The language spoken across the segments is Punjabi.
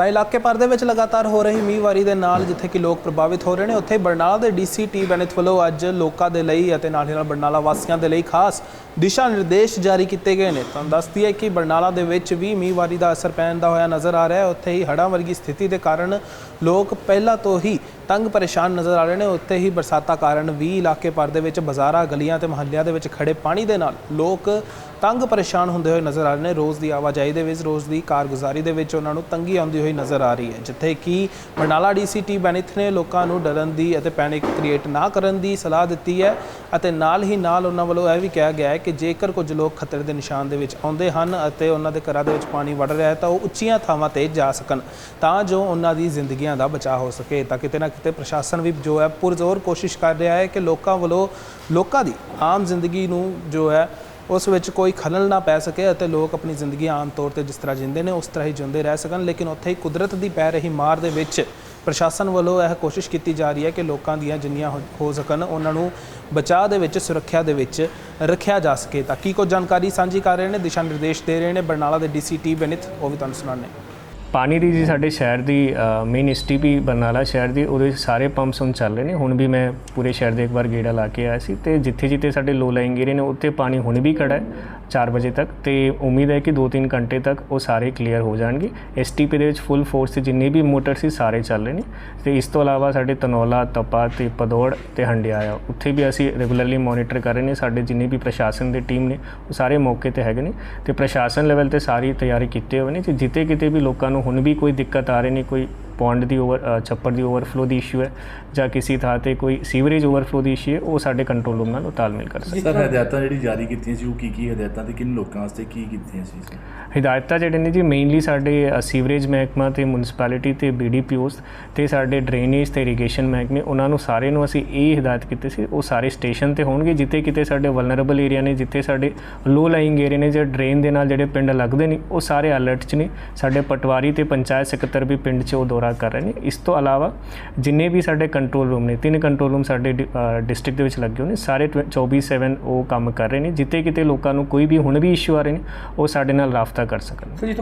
ਤਾਂ ਇਲਾਕੇ ਭਰ ਦੇ ਵਿੱਚ ਲਗਾਤਾਰ ਹੋ ਰਹੀ ਮੀਂਹਵਾਰੀ ਦੇ ਨਾਲ ਜਿੱਥੇ ਕਿ ਲੋਕ ਪ੍ਰਭਾਵਿਤ ਹੋ ਰਹੇ ਨੇ, ਉੱਥੇ ਬਰਨਾਲਾ ਦੇ ਡੀਸੀਟੀ ਬੈਨਿਥ ਵੱਲੋਂ ਅੱਜ ਲੋਕਾਂ ਦੇ ਲਈ ਅਤੇ ਨਾਲ ਹੀ ਨਾਲ ਬਰਨਾਲਾ ਵਾਸੀਆਂ ਦੇ ਲਈ ਖਾਸ ਦਿਸ਼ਾ ਨਿਰਦੇਸ਼ ਜਾਰੀ ਕੀਤੇ ਗਏ ਨੇ। ਤੁਹਾਨੂੰ ਦੱਸਦੀ ਹੈ ਕਿ ਬਰਨਾਲਾ ਦੇ ਵਿੱਚ ਵੀ ਮੀਂਹਵਾਰੀ ਦਾ ਅਸਰ ਪੈਣ ਦਾ ਹੋਇਆ ਨਜ਼ਰ ਆ ਰਿਹਾ ਹੈ। ਉੱਥੇ ਹੀ ਹੜ੍ਹਾਂ ਵਰਗੀ ਸਥਿਤੀ ਦੇ ਕਾਰਨ ਲੋਕ ਪਹਿਲਾਂ ਤੋਂ ਹੀ ਤੰਗ ਪਰੇਸ਼ਾਨ ਨਜ਼ਰ ਆ ਰਹੇ ਨੇ। ਉੱਥੇ ਹੀ ਬਰਸਾਤਾਂ ਕਾਰਨ ਵੀ ਇਲਾਕੇ ਭਰ ਦੇ ਵਿੱਚ ਬਾਜ਼ਾਰਾਂ, ਗਲੀਆਂ ਤੇ ਮੁਹੱਲਿਆਂ ਦੇ ਵਿੱਚ ਖੜੇ ਪਾਣੀ ਦੇ ਨਾਲ ਲੋਕ ਤੰਗ ਪਰੇਸ਼ਾਨ ਹੁੰਦੇ ਹੋਏ ਨਜ਼ਰ ਆ ਰਹੇ ਨੇ। ਰੋਜ਼ ਦੀ ਆਵਾਜਾਈ ਦੇ ਵਿੱਚ, ਰੋਜ਼ ਦੀ ਕਾਰਗੁਜ਼ਾਰੀ ਦੇ ਵਿੱਚ ਉਹਨਾਂ ਨੂੰ ਤੰਗੀ ਆਉਂਦੀ ਹੋਈ ਨਜ਼ਰ ਆ ਰਹੀ ਹੈ, ਜਿੱਥੇ ਕਿ ਬਰਨਾਲਾ ਡੀਸੀਟੀ ਬੈਨਿਥ ਨੇ ਲੋਕਾਂ ਨੂੰ ਡਰਨ ਦੀ ਅਤੇ ਪੈਨਿਕ ਕ੍ਰੀਏਟ ਨਾ ਕਰਨ ਦੀ ਸਲਾਹ ਦਿੱਤੀ ਹੈ ਅਤੇ ਨਾਲ ਹੀ ਨਾਲ ਉਹਨਾਂ ਵੱਲੋਂ ਇਹ ਵੀ ਕਿਹਾ ਗਿਆ ਹੈ ਕਿ ਜੇਕਰ ਕੁਝ ਲੋਕ ਖਤਰੇ ਦੇ ਨਿਸ਼ਾਨ ਦੇ ਵਿੱਚ ਆਉਂਦੇ ਹਨ ਅਤੇ ਉਹਨਾਂ ਦੇ ਘਰਾਂ ਦੇ ਵਿੱਚ ਪਾਣੀ ਵੜ ਰਿਹਾ ਹੈ, ਤਾਂ ਉਹ ਉੱਚੀਆਂ ਥਾਵਾਂ ਤੇ ਜਾ ਸਕਣ, ਤਾਂ ਜੋ ਉਹਨਾਂ ਦੀ ਜ਼ਿੰਦਗੀਆਂ ਦਾ ਬਚਾਅ ਹੋ ਸਕੇ। ਤਾਂ ਕਿਤੇ ਨਾ ਕਿਤੇ ਪ੍ਰਸ਼ਾਸਨ ਵੀ ਜੋ ਹੈ ਪੁਰਜ਼ੋਰ ਕੋਸ਼ਿਸ਼ ਕਰ ਰਿਹਾ ਹੈ ਕਿ ਲੋਕਾਂ ਵੱਲੋਂ ਲੋਕਾਂ ਦੀ ਆਮ ਜ਼ਿੰਦਗੀ ਨੂੰ ਜੋ ਹੈ ਉਸ ਵਿੱਚ ਕੋਈ ਖਲਲ ਨਾ ਪੈ ਸਕੇ ਅਤੇ ਲੋਕ ਆਪਣੀ ਜ਼ਿੰਦਗੀ ਆਮ ਤੌਰ ਤੇ ਜਿਸ ਤਰ੍ਹਾਂ ਜਿੰਦੇ ਨੇ ਉਸ ਤਰ੍ਹਾਂ ਹੀ ਜਿਉਂਦੇ ਰਹਿ ਸਕਣ, ਲੇਕਿਨ ਉੱਥੇ ਹੀ ਕੁਦਰਤ ਦੀ ਪੈ ਰਹੀ ਮਾਰ ਦੇ ਵਿੱਚ ਪ੍ਰਸ਼ਾਸਨ ਵੱਲੋਂ ਇਹ ਕੋਸ਼ਿਸ਼ ਕੀਤੀ ਜਾ ਰਹੀ ਹੈ ਕਿ ਲੋਕਾਂ ਦੀਆਂ ਜਿੰਨੀਆਂ ਹੋ- ਹੋ ਸਕਣ, ਉਹਨਾਂ ਨੂੰ ਬਚਾਅ ਦੇ ਵਿੱਚ, ਸੁਰੱਖਿਆ ਦੇ ਵਿੱਚ ਰੱਖਿਆ ਜਾ ਸਕੇ। ਤਾਂ ਕੀ ਕੋਈ ਜਾਣਕਾਰੀ ਸਾਂਝੀ ਕਰ ਰਹੇ ਨੇ? ਦਿਸ਼ਾ ਨਿਰਦੇਸ਼ ਦੇ ਰਹੇ ਨੇ ਬਰਨਾਲਾ ਦੇ ਡੀਸੀਟੀ ਬੈਨਿਥ ਉਹ ਵੀ ਤੁਹਾਨੂੰ ਸੁਣਾਉਂਦੇ ਪਾਣੀ ਦੀ ਜੀ ਸਾਡੇ ਸ਼ਹਿਰ ਦੀ ਮੇਨ ਐਸਟੀਪੀ ਬਰਨਾਲਾ ਸ਼ਹਿਰ ਦੀ, ਉਹਦੇ ਸਾਰੇ ਪੰਪਸ ਹੁਣ ਚੱਲ ਰਹੇ ਨੇ। ਹੁਣ ਵੀ ਮੈਂ ਪੂਰੇ ਸ਼ਹਿਰ ਦੇ ਇੱਕ ਵਾਰ ਗੇੜਾ ਲਾ ਕੇ ਆਇਆ ਸੀ ਤੇ ਜਿੱਥੇ ਜਿੱਥੇ ਸਾਡੇ ਲੋ ਲਾਈਂਗ ਏਰੀਆ ਨੇ, ਉੱਥੇ ਪਾਣੀ ਹੁਣ ਵੀ ਖੜਾ ਹੈ। 4 ਵਜੇ ਤੱਕ ਤੇ ਉਮੀਦ ਹੈ ਕਿ 2-3 ਘੰਟੇ ਤੱਕ ਉਹ ਸਾਰੇ ਕਲੀਅਰ ਹੋ ਜਾਣਗੇ। ਐਸਟੀਪੀ ਦੇ ਵਿੱਚ ਫੁੱਲ ਫੋਰਸ ਤੇ ਜਿੰਨੇ ਵੀ ਮੋਟਰ ਸੀ ਸਾਰੇ ਚੱਲ ਰਹੇ ਨੇ। ਤੇ ਇਸ ਤੋਂ ਇਲਾਵਾ ਸਾਡੇ ਤਨੌਲਾ, ਤਪਾ ਤੇ ਪਦੌੜ ਤੇ ਹੰਡਿਆ ਆ। ਉੱਥੇ ਵੀ ਅਸੀਂ ਰੈਗੂਲਰਲੀ ਮੋਨੀਟਰ ਕਰ ਰਹੇ ਨੇ। ਸਾਡੇ ਜਿੰਨੇ ਵੀ ਪ੍ਰਸ਼ਾਸਨ ਦੀ ਟੀਮ ਨੇ, ਉਹ ਸਾਰੇ ਮੌਕੇ ਤੇ ਹੈਗੇ ਨੇ। ਤੇ ਪ੍ਰਸ਼ਾਸਨ ਲੈਵਲ ਤੇ ਸਾਰੀ ਤਿਆਰੀ ਕੀਤੇ ਹੋਏ ਨੇ ਤੇ ਜਿੱਥੇ ਕਿਤੇ ਵੀ ਲੋਕਾਂ ਨੂੰ ਹੁਣ ਵੀ ਕੋਈ ਦਿੱਕਤ ਆ ਰਹੀ ਨਹੀਂ ਕੋਈ ਪੌਂਡ ਦੀ ਓਵਰ ਛੱਪੜ ਦੀ ਓਵਰਫਲੋ ਦੀ ਇਸ਼ੂ ਹੈ ਜਾਂ ਕਿਸੇ ਥਾਂ ਤੇ ਕੋਈ ਸੀਵਰੇਜ ਓਵਰਫਲੋ ਦੀ ਇਸ਼ੂ ਹੈ ਉਹ ਸਾਡੇ ਕੰਟਰੋਲ ਰੂਮ ਨਾਲ ਤਾਲਮੇਲ ਕਰ ਸਕਦੇ ਸਰ ਹਦਾਇਤਾਂ ਜਿਹੜੀ ਜਾਰੀ ਕੀਤੀਆਂ ਸੀ ਉਹ ਕੀ ਕੀ ਹਦਾਇਤਾਂ ਤੇ ਕਿੰਨ ਲੋਕਾਂ ਵਾਸਤੇ ਕੀ ਕੀਤੀਆਂ ਸੀ ਹਦਾਇਤਾਂ ਜਿਹੜੇ ਨੇ ਜੀ ਮੇਨਲੀ ਸਾਡੇ ਸੀਵਰੇਜ ਮਹਿਕਮਾ ਤੇ ਮਿਊਨਿਸਪੈਲਿਟੀ ਤੇ ਬੀਡੀਪੀਓਸ ਤੇ ਸਾਡੇ ਡਰੇਨੇਜ ਤੇ ਇਰੀਗੇਸ਼ਨ ਮਹਿਕਮੇ ਉਹਨਾਂ ਨੂੰ ਸਾਰੇ ਨੂੰ ਅਸੀਂ ਇਹ ਹਦਾਇਤ ਕੀਤੀ ਸੀ ਉਹ ਸਾਰੇ ਸਟੇਸ਼ਨ ਤੇ ਹੋਣਗੇ ਜਿੱਥੇ ਕਿਤੇ ਸਾਡੇ ਵਲਨਰੇਬਲ ਏਰੀਆ ਨੇ ਜਿੱਥੇ ਸਾਡੇ ਲੋ ਲਾਈਂਗ ਏਰੀਆ ਨੇ ਜਿਹੜੇ ਡਰੇਨ ਦੇ ਨਾਲ ਜਿਹੜੇ ਪਿੰਡ ਲੱਗਦੇ ਨੇ ਉਹ ਸਾਰੇ ਅਲਰਟ 'ਚ ਨੇ। ਸਾਡੇ ਪਟਵਾਰੀ ਤੇ ਪੰਚਾਇਤ ਸਕੱਤਰ ਵੀ ਪਿੰਡ 'ਚ ਉਹ ਦੌਰਾ ਕਰ ਰਹੇ ਨੇ। ਇਸ ਤੋਂ ਇਲਾਵਾ ਜਿੰਨੇ ਵੀ ਸਾਡੇ ਕੰਟਰੋਲ ਰੂਮ ਨੇ ਤਿੰਨ ਕੰਟਰੋਲ ਰੂਮ ਸਾਡੇ ਡਿਸਟ੍ਰਿਕਟ ਦੇ ਵਿੱਚ ਲੱਗੇ ਹੋਏ ਨੇ ਸਾਰੇ 24/7 ਉਹ ਕੰਮ ਕਰ ਰਹੇ ਨੇ। ਜਿੱਥੇ ਕਿਤੇ ਲੋਕਾਂ ਨੂੰ ਕੋਈ ਵੀ ਹੁਣ ਵੀ ਇਸ਼ੂ ਆ ਰਹੇ ਨੇ ਉਹ ਸਾਡੇ ਨਾਲ ਰਾਬਤਾ ਕਰ ਸਕਣ। ਜੀ?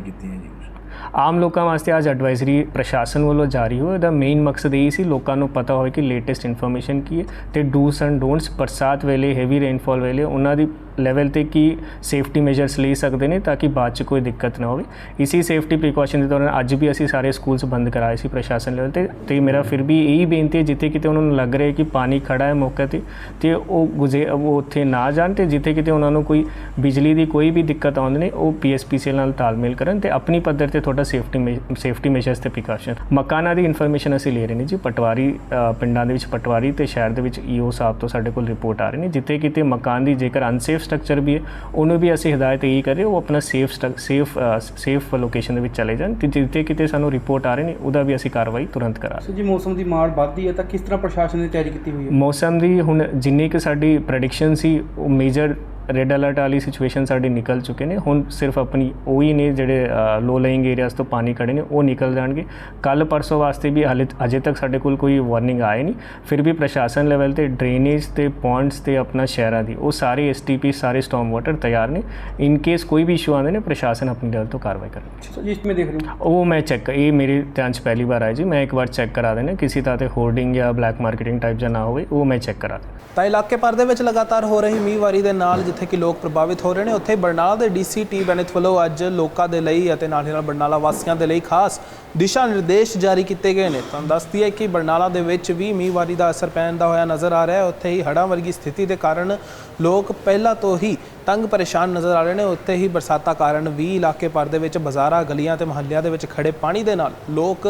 ਆਮ ਲੋਕਾਂ ਵਾਸਤੇ ਅੱਜ ਐਡਵਾਈਜ਼ਰੀ ਪ੍ਰਸ਼ਾਸਨ ਵੱਲੋਂ ਜਾਰੀ ਹੋਈ ਇਹਦਾ ਮੇਨ ਮਕਸਦ ਇਹ ਸੀ ਲੋਕਾਂ ਨੂੰ ਪਤਾ ਹੋਵੇ ਕਿ ਲੇਟੈਸਟ ਇਨਫੋਰਮੇਸ਼ਨ ਕੀ ਹੈ ਤੇ ਡੂਸ ਐਂਡ ਡੋਨਟਸ ਬਰਸਾਤ ਵੇਲੇ ਹੈਵੀ ਰੇਨਫਾਲ ਵੇਲੇ ਉਹਨਾਂ ਦੀ ਲੈਵਲ ਤੇ ਕੀ ਸੇਫਟੀ ਮੈਜਰਸ ਲਈ ਸਕਦੇ ਨੇ ਤਾਂ ਕਿ ਬਾਅਦ ਚ ਕੋਈ ਦਿੱਕਤ ਨਾ ਹੋਵੇ। ਇਸੀ ਸੇਫਟੀ ਪ੍ਰੀਕਾਸ਼ਨ ਦੇ ਦੌਰਾਨ ਅੱਜ ਵੀ ਅਸੀਂ ਸਾਰੇ ਸਕੂਲਸ ਬੰਦ ਕਰਾਏ ਸੀ ਪ੍ਰਸ਼ਾਸਨ ਲੈਵਲ ਤੇ ਤੇ ਮੇਰਾ ਫਿਰ ਵੀ ਇਹੀ ਬੇਨਤੀ ਹੈ, ਜਿੱਥੇ ਕਿਤੇ ਉਹਨਾਂ ਨੂੰ ਲੱਗ ਰਿਹਾ ਕਿ ਪਾਣੀ ਖੜਾ ਹੈ ਮੌਕੇ ਤੇ ਤੇ ਉਹ ਗੁਜ਼ੇ, ਉਹ ਉੱਥੇ ਨਾ ਜਾਣ ਤੇ ਜਿੱਥੇ ਕਿਤੇ ਉਹਨਾਂ ਨੂੰ ਕੋਈ ਬਿਜਲੀ ਦੀ ਕੋਈ ਵੀ ਦਿੱਕਤ ਆਉਂਦੀ ਨੇ ਉਹ ਪੀਐਸਪੀਸੀਐਲ ਨਾਲ ਤਾਲਮੇਲ ਕਰਨ ਤੇ ਆਪਣੀ ਪੱਧਰ ਤੇ ਤੁਹਾਡਾ ਸੇਫਟੀ ਸੇਫਟੀ ਮੈਜਰਸ ਤੇ ਪ੍ਰੀਕਾਸ਼ਨ ਮਕਾਨਾਂ ਦੀ ਇਨਫੋਰਮੇਸ਼ਨ ਅਸੀਂ ਲੈ ਰਹੇ ਨੇ ਜੀ, ਪਟਵਾਰੀ ਪਿੰਡਾਂ ਦੇ ਵਿੱਚ, ਪਟਵਾਰੀ ਤੇ ਸ਼ਹਿਰ ਦੇ ਵਿੱਚ ਈਓ ਸਾਹਿਬ ਤੋਂ ਸਾਡੇ ਕੋਲ ਰਿਪੋਰਟ ਆ ਰਹੀ ਨੇ, ਜਿੱਥੇ ਕਿਤੇ ਮਕਾਨ ਦੀ ਜੇਕਰ ਅਨਸੇਫ ਸਟਰਕਚਰ ਵੀ ਹੈ ਉਹਨੂੰ ਵੀ ਅਸੀਂ ਹਦਾਇਤ ਇਹ ਕਰੇ ਉਹ ਆਪਣਾ ਸੇਫ ਸੇਫ ਸੇਫ ਲੋਕੇਸ਼ਨ ਦੇ ਵਿੱਚ ਚਲੇ ਜਾਣ ਤੇ ਜਿੱਥੇ ਕਿਤੇ ਸਾਨੂੰ ਰਿਪੋਰਟ ਆ ਰਹੇ ਨੇ ਉਹਦਾ ਵੀ ਅਸੀਂ ਕਾਰਵਾਈ ਤੁਰੰਤ ਕਰਾ ਸੋ ਜੀ ਮੌਸਮ ਦੀ ਮਾਰ ਵੱਧਦੀ ਹੈ ਤਾਂ ਕਿਸ ਤਰ੍ਹਾਂ ਪ੍ਰਸ਼ਾਸਨ ਨੇ ਤਿਆਰੀ ਕੀਤੀ ਹੋਈ ਹੈ? ਮੌਸਮ ਦੀ ਹੁਣ ਜਿੰਨੀ ਕਿ ਸਾਡੀ ਪ੍ਰੈਡਿਕਸ਼ਨ ਸੀ ਉਹ ਮੇਜਰ ਰੈੱਡ ਅਲਰਟ ਵਾਲੀ ਸਿਚੁਏਸ਼ਨ ਸਾਡੀ ਨਿਕਲ ਚੁੱਕੇ ਨੇ। ਹੁਣ ਸਿਰਫ ਆਪਣੀ ਉਹੀ ਨੇ ਜਿਹੜੇ ਲੋ ਲੇਇੰਗ ਏਰੀਆਸ ਤੋਂ ਪਾਣੀ ਖੜੇ ਨੇ ਉਹ ਨਿਕਲ ਜਾਣਗੇ। ਕੱਲ ਪਰਸੋਂ ਵਾਸਤੇ ਵੀ ਹਾਲੇ ਅਜੇ ਤੱਕ ਸਾਡੇ ਕੋਲ ਕੋਈ ਵਾਰਨਿੰਗ ਆਏ ਨਹੀਂ। ਫਿਰ ਵੀ ਪ੍ਰਸ਼ਾਸਨ ਲੈਵਲ ਤੇ ਡਰੇਨੇਜ ਤੇ ਪੌਂਡਸ ਤੇ ਆਪਣਾ ਸ਼ਹਿਰਾਂ ਦੀ ਉਹ ਸਾਰੇ ਐਸਟੀਪੀ ਸਾਰੇ ਸਟਾਰਮ ਵਾਟਰ ਤਿਆਰ ਨੇ। ਇਨ ਕੇਸ ਕੋਈ ਵੀ ਇਸ਼ੂ ਆਉਂਦੇ ਨੇ ਪ੍ਰਸ਼ਾਸਨ ਆਪਣੀ ਲੈਵਲ ਤੋਂ ਕਾਰਵਾਈ ਕਰੇ ਸੋ ਜੀ ਦੇਖ ਰਹੇ ਉਹ ਮੈਂ ਚੈੱਕ ਇਹ ਮੇਰੇ ਧਿਆਨ 'ਚ ਪਹਿਲੀ ਵਾਰ ਆਇਆ ਜੀ। ਮੈਂ ਇੱਕ ਵਾਰ ਚੈੱਕ ਕਰਾ ਦੇਣਾ ਕਿਸੇ ਤਰ੍ਹਾਂ ਤੇ ਹੋਰਡਿੰਗ ਜਾਂ ਬਲੈਕ ਮਾਰਕੀਟਿੰਗ ਟਾਈਪ ਜਾਂ ਨਾ ਹੋਵੇ ਉਹ ਮੈਂ ਚੈੱਕ ਕਰਾ ਦੇ ਤਾਂ ਇਲਾਕੇ ਪਰ ਦੇ ਵਿੱਚ ਲਗਾਤਾਰ ਹੋ ਰਹੀ ਮੀਂਹਵਾਰੀ ਦੇ ਨਾਲ ਜਿੱਥੇ ਕਿ ਲੋਕ ਪ੍ਰਭਾਵਿਤ ਹੋ ਰਹੇ ਨੇ। ਉੱਥੇ ਬਰਨਾਲਾ ਦੇ ਡੀਸੀ ਟੀ ਬੈਨਿਥ ਵੱਲੋਂ ਅੱਜ ਲੋਕਾਂ ਦੇ ਲਈ ਅਤੇ ਨਾਲ ਹੀ ਨਾਲ ਬਰਨਾਲਾ ਵਾਸੀਆਂ ਦੇ ਲਈ ਖਾਸ ਦਿਸ਼ਾ ਨਿਰਦੇਸ਼ ਜਾਰੀ ਕੀਤੇ ਗਏ ਨੇ। ਤੁਹਾਨੂੰ ਦੱਸਦੀ ਹੈ ਕਿ ਬਰਨਾਲਾ ਦੇ ਵਿੱਚ ਵੀ ਮੀਂਹਵਾਰੀ ਦਾ ਅਸਰ ਪੈਣ ਦਾ ਹੋਇਆ ਨਜ਼ਰ ਆ ਰਿਹਾ ਹੈ। ਉੱਥੇ ਹੀ ਹੜ੍ਹਾਂ ਵਰਗੀ ਸਥਿਤੀ ਦੇ ਕਾਰਨ ਲੋਕ ਪਹਿਲਾਂ ਤੋਂ ਹੀ ਤੰਗ ਪਰੇਸ਼ਾਨ ਨਜ਼ਰ ਆ ਰਹੇ ਨੇ। ਉੱਥੇ ਹੀ ਬਰਸਾਤਾਂ ਕਾਰਨ ਵੀ ਇਲਾਕੇ ਭਰ ਦੇ ਵਿੱਚ ਬਾਜ਼ਾਰਾਂ, ਗਲੀਆਂ ਤੇ ਮੁਹੱਲਿਆਂ ਦੇ ਵਿੱਚ ਖੜੇ ਪਾਣੀ ਦੇ ਨਾਲ ਲੋਕ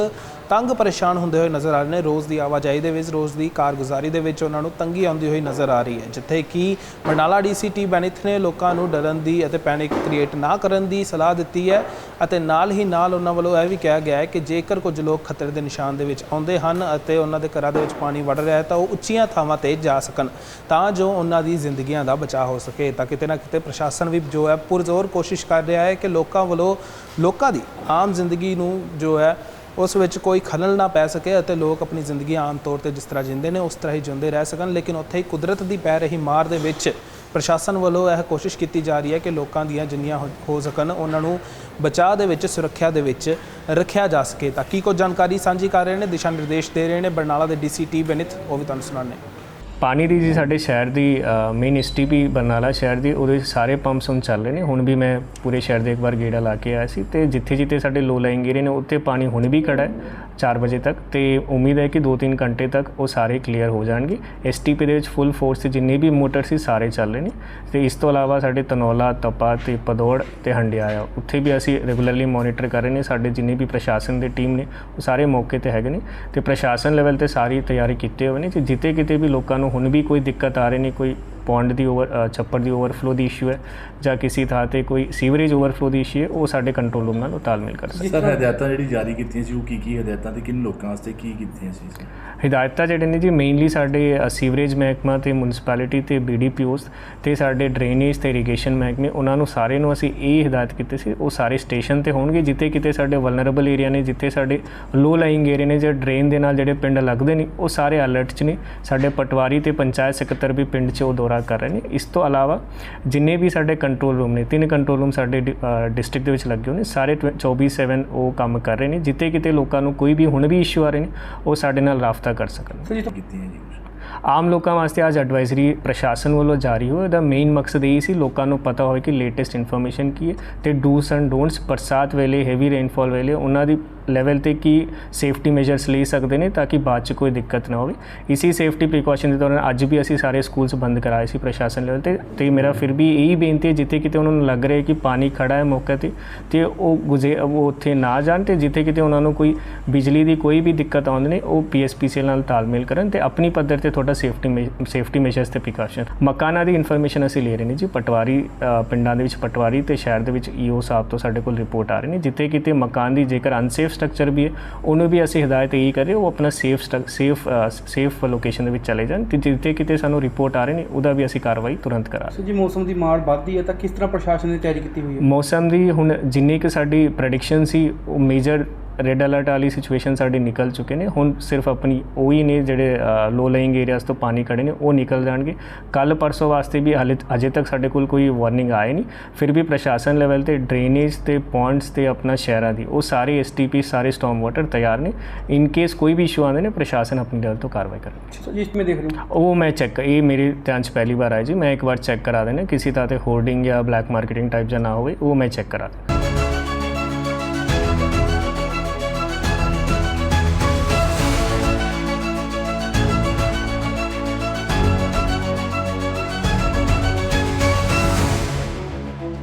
ਤੰਗ ਪਰੇਸ਼ਾਨ ਹੁੰਦੇ ਹੋਏ ਨਜ਼ਰ ਆ ਰਹੇ ਨੇ। ਰੋਜ਼ ਦੀ ਆਵਾਜਾਈ ਦੇ ਵਿੱਚ, ਰੋਜ਼ ਦੀ ਕਾਰਗੁਜ਼ਾਰੀ ਦੇ ਵਿੱਚ ਉਹਨਾਂ ਨੂੰ ਤੰਗੀ ਆਉਂਦੀ ਹੋਈ ਨਜ਼ਰ ਆ ਰਹੀ ਹੈ। ਜਿੱਥੇ ਕਿ ਬਰਨਾਲਾ ਡੀਸੀਟੀ ਬੈਨਿਥ ਨੇ ਲੋਕਾਂ ਨੂੰ ਡਰਨ ਦੀ ਅਤੇ ਪੈਨਿਕ ਕ੍ਰੀਏਟ ਨਾ ਕਰਨ ਦੀ ਸਲਾਹ ਦਿੱਤੀ ਹੈ। ਅਤੇ ਨਾਲ ਹੀ ਨਾਲ ਉਹਨਾਂ ਵੱਲੋਂ ਇਹ ਵੀ ਕਿਹਾ ਗਿਆ ਹੈ ਕਿ ਜੇਕਰ ਕੁਝ ਲੋਕ ਖਤਰੇ ਦੇ ਨਿਸ਼ਾਨ ਦੇ ਵਿੱਚ ਆਉਂਦੇ ਹਨ ਅਤੇ ਉਹਨਾਂ ਦੇ ਘਰਾਂ ਦੇ ਵਿੱਚ ਪਾਣੀ ਵੜ ਰਿਹਾ ਹੈ ਤਾਂ ਉਹ ਉੱਚੀਆਂ ਥਾਵਾਂ ਤੇ ਜਾ ਸਕਣ ਤਾਂ ਜੋ ਉਹਨਾਂ ਦੀ ਜ਼ਿੰਦਗੀਆਂ ਦਾ ਬਚਾਅ ਹੋ ਸਕੇ। ਤਾਂ ਕਿਤੇ ਨਾ ਕਿਤੇ ਪ੍ਰਸ਼ਾਸਨ ਵੀ ਜੋ ਹੈ ਪੁਰਜ਼ੋਰ ਕੋਸ਼ਿਸ਼ ਕਰ ਰਿਹਾ ਹੈ ਕਿ ਲੋਕਾਂ ਵੱਲੋਂ ਲੋਕਾਂ ਦੀ ਆਮ ਜ਼ਿੰਦਗੀ ਨੂੰ ਜੋ ਹੈ ਉਸ ਵਿੱਚ ਕੋਈ ਖਲਲ ਨਾ ਪੈ ਸਕੇ ਅਤੇ ਲੋਕ ਆਪਣੀ ਜ਼ਿੰਦਗੀ ਆਮ ਤੌਰ ਤੇ ਜਿਸ ਤਰ੍ਹਾਂ ਜਿੰਦੇ ਨੇ ਉਸ ਤਰ੍ਹਾਂ ਹੀ ਜਿਉਂਦੇ ਰਹਿ ਸਕਣ। ਲੇਕਿਨ ਉੱਥੇ ਹੀ ਕੁਦਰਤ ਦੀ ਪੈ ਰਹੀ ਮਾਰ ਦੇ ਵਿੱਚ ਪ੍ਰਸ਼ਾਸਨ ਵੱਲੋਂ ਇਹ ਕੋਸ਼ਿਸ਼ ਕੀਤੀ ਜਾ ਰਹੀ ਹੈ ਕਿ ਲੋਕਾਂ ਦੀਆਂ ਜਿੰਨੀਆਂ ਹੋ- ਹੋ ਸਕਣ, ਉਹਨਾਂ ਨੂੰ ਬਚਾਅ ਦੇ ਵਿੱਚ, ਸੁਰੱਖਿਆ ਦੇ ਵਿੱਚ ਰੱਖਿਆ ਜਾ ਸਕੇ। ਤਾਂ ਕੀ ਕੋਈ ਜਾਣਕਾਰੀ ਸਾਂਝੀ ਕਰ ਰਹੇ ਨੇ, ਦਿਸ਼ਾ ਨਿਰਦੇਸ਼ ਦੇ ਰਹੇ ਨੇ, ਬਰਨਾਲਾ ਦੇ ਡੀਸੀਟੀ ਬੈਨਿਥ ਉਹ ਵੀ ਤੁਹਾਨੂੰ ਸੁਣਾਉਂਦੇ ਹਾਂ। ਪਾਣੀ ਦੀ ਜੀ ਸਾਡੇ ਸ਼ਹਿਰ ਦੀ ਮੇਨ ਐਸਟੀਪੀ ਬਰਨਾਲਾ ਸ਼ਹਿਰ ਦੀ, ਉਹਦੇ ਸਾਰੇ ਪੰਪਸ ਹੁਣ ਚੱਲ ਰਹੇ ਨੇ। ਹੁਣ ਵੀ ਮੈਂ ਪੂਰੇ ਸ਼ਹਿਰ ਦੇ ਇੱਕ ਵਾਰ ਗੇੜਾ ਲਾ ਕੇ ਆਇਆ ਸੀ ਤੇ ਜਿੱਥੇ ਜਿੱਥੇ ਸਾਡੇ ਲੋ ਲਾਈਂਗ ਏਰੀਆ ਨੇ, ਉੱਥੇ ਪਾਣੀ ਹੁਣ ਵੀ ਖੜਾ ਹੈ। 4 ਵਜੇ ਤੱਕ ਤੇ ਉਮੀਦ ਹੈ ਕਿ 2-3 ਘੰਟੇ ਤੱਕ ਉਹ ਸਾਰੇ ਕਲੀਅਰ ਹੋ ਜਾਣਗੇ। ਐਸਟੀਪੀ ਦੇ ਵਿੱਚ ਫੁੱਲ ਫੋਰਸ ਤੇ ਜਿੰਨੇ ਵੀ ਮੋਟਰ ਸੀ ਸਾਰੇ ਚੱਲ ਰਹੇ ਨੇ। ਤੇ ਇਸ ਤੋਂ ਇਲਾਵਾ ਸਾਡੇ ਤਨੌਲਾ, ਤਪਾ ਤੇ ਪਦੌੜ ਤੇ ਹੰਡਿਆ ਆ। ਉੱਥੇ ਵੀ ਅਸੀਂ ਰੈਗੂਲਰਲੀ ਮੋਨੀਟਰ ਕਰ ਰਹੇ ਨੇ। ਸਾਡੇ ਜਿੰਨੇ ਵੀ ਪ੍ਰਸ਼ਾਸਨ ਦੇ ਟੀਮ ਨੇ, ਉਹ ਸਾਰੇ ਮੌਕੇ ਤੇ ਹੈਗੇ ਨੇ। ਤੇ ਪ੍ਰਸ਼ਾਸਨ ਲੈਵਲ ਤੇ ਸਾਰੀ ਤਿਆਰੀ ਕੀਤੇ ਹੋਏ ਨੇ ਤੇ ਜਿੱਤੇ ਕਿਤੇ ਵੀ ਲੋਕਾਂ ਨੂੰ ਹੁਣ ਵੀ ਕੋਈ ਦਿੱਕਤ ਆ ਰਹੀ ਨਹੀਂ ਕੋਈ ਪੌਂਡ ਦੀ ਓਵਰ ਛੱਪੜ ਦੀ ਓਵਰਫਲੋ ਦੀ ਇਸ਼ੂ ਹੈ ਜਾਂ ਕਿਸੇ ਥਾਂ ਤੇ ਕੋਈ ਸੀਵਰੇਜ ਓਵਰਫਲੋ ਦੀ ਇਸ਼ੂ ਹੈ ਉਹ ਸਾਡੇ ਕੰਟਰੋਲ ਰੂਮ ਨਾਲ ਤਾਲਮੇਲ ਕਰ ਸਕਦੇ ਸਰ ਹਦਾਇਤਾਂ ਜਿਹੜੀ ਜਾਰੀ ਕੀਤੀਆਂ ਸੀ ਉਹ ਕੀ ਕੀ ਹਦਾਇਤਾਂ ਤੇ ਕਿਨ ਲੋਕਾਂ ਵਾਸਤੇ ਕੀ ਕੀਤੀਆਂ ਸੀ ਹਦਾਇਤਾਂ ਜਿਹੜੇ ਨੇ ਜੀ ਮੇਨਲੀ ਸਾਡੇ ਸੀਵਰੇਜ ਮਹਿਕਮਾ ਤੇ ਮਿਊਨਿਸਪੈਲਿਟੀ ਤੇ ਬੀਡੀਪੀਓਸ ਤੇ ਸਾਡੇ ਡਰੇਨੇਜ ਤੇ ਇਰੀਗੇਸ਼ਨ ਮਹਿਕਮੇ ਉਹਨਾਂ ਨੂੰ ਸਾਰੇ ਨੂੰ ਅਸੀਂ ਇਹ ਹਦਾਇਤ ਕੀਤੀ ਸੀ ਉਹ ਸਾਰੇ ਸਟੇਸ਼ਨ ਤੇ ਹੋਣਗੇ ਜਿੱਥੇ ਕਿਤੇ ਸਾਡੇ ਵਲਨਰੇਬਲ ਏਰੀਆ ਨੇ ਜਿੱਥੇ ਸਾਡੇ ਲੋ ਲਾਈਂਗ ਏਰੀਆ ਨੇ ਜਿਹੜੇ ਡਰੇਨ ਦੇ ਨਾਲ ਜਿਹੜੇ ਪਿੰਡ ਲੱਗਦੇ ਨੇ ਉਹ ਸਾਰੇ ਅਲਰਟ 'ਚ ਨੇ। ਸਾਡੇ ਪਟਵਾਰੀ ਤੇ ਪੰਚਾਇਤ ਸਕੱਤਰ ਵੀ ਪਿੰਡ 'ਚ ਉਹ ਦੌਰਾ ਵਿਭਾਗ ਕਰ ਰਹੇ ਨੇ। ਇਸ ਤੋਂ ਇਲਾਵਾ ਜਿੰਨੇ ਵੀ ਸਾਡੇ ਕੰਟਰੋਲ ਰੂਮ ਨੇ ਤਿੰਨ ਕੰਟਰੋਲ ਰੂਮ ਸਾਡੇ ਡਿਸਟ੍ਰਿਕਟ ਦੇ ਵਿੱਚ ਲੱਗੇ ਹੋਏ ਨੇ ਸਾਰੇ 24/7 ਉਹ ਕੰਮ ਕਰ ਰਹੇ ਨੇ। ਜਿੱਤੇ ਕਿਤੇ ਲੋਕਾਂ ਨੂੰ ਕੋਈ ਵੀ ਹੁਣ ਵੀ ਇਸ਼ੂ ਆ ਰਹੇ ਨੇ ਉਹ ਸਾਡੇ ਨਾਲ ਰਾਬਤਾ ਕਰ ਸਕਣ। ਆਮ ਲੋਕਾਂ ਵਾਸਤੇ ਅੱਜ ਐਡਵਾਈਜ਼ਰੀ ਪ੍ਰਸ਼ਾਸਨ ਵੱਲੋਂ ਜਾਰੀ ਹੋਇਆ ਦਾ ਮੇਨ ਮਕਸਦ ਇਹ ਸੀ ਲੋਕਾਂ ਨੂੰ ਪਤਾ ਹੋਵੇ ਕਿ ਲੇਟੈਸਟ ਇਨਫੋਰਮੇਸ਼ਨ ਕੀ ਹੈ ਤੇ ਡੂਸ ਐਂਡ ਡੋਨਟਸ ਬਰਸਾਤ ਵੇਲੇ ਹੈਵੀ ਰੇਨਫਾਲ ਵੇਲੇ ਉਹਨਾਂ ਦੀ ਲੈਵਲ ਤੇ ਕੀ ਸੇਫਟੀ ਮੈਜਰਸ ਲਈ ਸਕਦੇ ਨੇ ਤਾਂ ਕਿ ਬਾਅਦ ਚ ਕੋਈ ਦਿੱਕਤ ਨਾ ਹੋਵੇ। ਇਸੀ ਸੇਫਟੀ ਪ੍ਰੀਕਾਸ਼ਨ ਦੇ ਦੌਰਾਨ ਅੱਜ ਵੀ ਅਸੀਂ ਸਾਰੇ ਸਕੂਲਸ ਬੰਦ ਕਰਾਏ ਸੀ ਪ੍ਰਸ਼ਾਸਨ ਲੈਵਲ ਤੇ ਤੇ ਮੇਰਾ ਫਿਰ ਵੀ ਇਹੀ ਬੇਨਤੀ ਹੈ, ਜਿੱਥੇ ਕਿਤੇ ਉਹਨਾਂ ਨੂੰ ਲੱਗ ਰਿਹਾ ਕਿ ਪਾਣੀ ਖੜਾ ਹੈ ਮੌਕੇ ਤੇ ਤੇ ਉਹ ਗੁਜ਼ੇ, ਉਹ ਉੱਥੇ ਨਾ ਜਾਣ ਤੇ ਜਿੱਥੇ ਕਿਤੇ ਉਹਨਾਂ ਨੂੰ ਕੋਈ ਬਿਜਲੀ ਦੀ ਕੋਈ ਵੀ ਦਿੱਕਤ ਆਉਂਦੀ ਨੇ ਉਹ ਪੀਐਸਪੀਸੀਐਲ ਨਾਲ ਤਾਲਮੇਲ ਕਰਨ ਤੇ ਆਪਣੀ ਪੱਧਰ ਤੇ ਤੁਹਾਡਾ ਸੇਫਟੀ ਸੇਫਟੀ ਮੈਜਰਸ ਤੇ ਪ੍ਰੀਕਾਸ਼ਨ ਮਕਾਨਾਂ ਦੀ ਇਨਫੋਰਮੇਸ਼ਨ ਅਸੀਂ ਲੈ ਰਹੇ ਨੇ ਜੀ, ਪਟਵਾਰੀ ਪਿੰਡਾਂ ਦੇ ਵਿੱਚ, ਪਟਵਾਰੀ ਤੇ ਸ਼ਹਿਰ ਦੇ ਵਿੱਚ ਈਓ ਸਾਹਿਬ ਤੋਂ ਸਾਡੇ ਕੋਲ ਰਿਪੋਰਟ ਆ ਰਹੀ ਨੇ, ਜਿੱਥੇ ਕਿਤੇ ਮਕਾਨ ਦੀ ਜੇਕਰ ਅਨਸੇਫ ਸਟਰਕਚਰ ਵੀ ਹੈ ਉਹਨੂੰ ਵੀ ਅਸੀਂ ਹਦਾਇਤ ਇਹੀ ਕਰ ਰਹੇ ਉਹ ਆਪਣਾ ਸੇਫ ਸੇਫ ਸੇਫ ਲੋਕੇਸ਼ਨ ਦੇ ਵਿੱਚ ਚਲੇ ਜਾਣ ਤੇ ਜਿੱਥੇ ਕਿਤੇ ਸਾਨੂੰ ਰਿਪੋਰਟ ਆ ਰਹੇ ਨੇ ਉਹਦਾ ਵੀ ਅਸੀਂ ਕਾਰਵਾਈ ਤੁਰੰਤ ਕਰਾ ਸਰ ਜੀ ਮੌਸਮ ਦੀ ਮਾਰ ਵੱਧਦੀ ਹੈ ਤਾਂ ਕਿਸ ਤਰ੍ਹਾਂ ਪ੍ਰਸ਼ਾਸਨ ਨੇ ਤਿਆਰੀ ਕੀਤੀ ਹੋਈ ਹੈ? ਮੌਸਮ ਦੀ ਹੁਣ ਜਿੰਨੀ ਕਿ ਸਾਡੀ ਪ੍ਰੈਡਿਕਸ਼ਨ ਸੀ ਉਹ ਮੇਜਰ ਰੈੱਡ ਅਲਰਟ ਵਾਲੀ ਸਿਚੁਏਸ਼ਨ ਸਾਡੀ ਨਿਕਲ ਚੁੱਕੇ ਨੇ। ਹੁਣ ਸਿਰਫ ਆਪਣੀ ਉਹੀ ਨੇ ਜਿਹੜੇ ਲੋ ਲੇਇੰਗ ਏਰੀਆਸ ਤੋਂ ਪਾਣੀ ਕੱਢੇ ਨੇ ਉਹ ਨਿਕਲ ਜਾਣਗੇ। ਕੱਲ ਪਰਸੋਂ ਵਾਸਤੇ ਵੀ ਹਾਲੇ ਅਜੇ ਤੱਕ ਸਾਡੇ ਕੋਲ ਕੋਈ ਵਾਰਨਿੰਗ ਆਏ ਨਹੀਂ। ਫਿਰ ਵੀ ਪ੍ਰਸ਼ਾਸਨ ਲੈਵਲ ਤੇ ਡਰੇਨੇਜ ਤੇ ਪੌਂਡਸ ਤੇ ਆਪਣਾ ਸ਼ਹਿਰਾਂ ਦੀ ਉਹ ਸਾਰੇ ਐਸਟੀਪੀ ਸਾਰੇ ਸਟਾਰਮ ਵਾਟਰ ਤਿਆਰ ਨੇ। ਇਨ ਕੇਸ ਕੋਈ ਵੀ ਇਸ਼ੂ ਆਉਂਦੇ ਨੇ ਪ੍ਰਸ਼ਾਸਨ ਆਪਣੀ ਲੈਵਲ ਤੋਂ ਕਾਰਵਾਈ ਕਰੇ ਸੋ ਜੀ ਇਸ ਵਿੱਚ ਦੇਖ ਰਹੇ ਉਹ ਮੈਂ ਚੈੱਕ ਇਹ ਮੇਰੇ ਧਿਆਨ 'ਚ ਪਹਿਲੀ ਵਾਰ ਆਇਆ ਜੀ। ਮੈਂ ਇੱਕ ਵਾਰ ਚੈੱਕ ਕਰਾ ਦੇਣਾ ਕਿਸੇ ਤਰ੍ਹਾਂ ਤੇ ਹੋਰਡਿੰਗ ਜਾਂ ਬਲੈਕ ਮਾਰਕੀਟਿੰਗ ਟਾਈਪ ਜਾਂ ਨਾ ਹੋਵੇ ਉਹ ਮੈਂ ਚੈੱਕ ਕਰਾ ਦੇਣਾ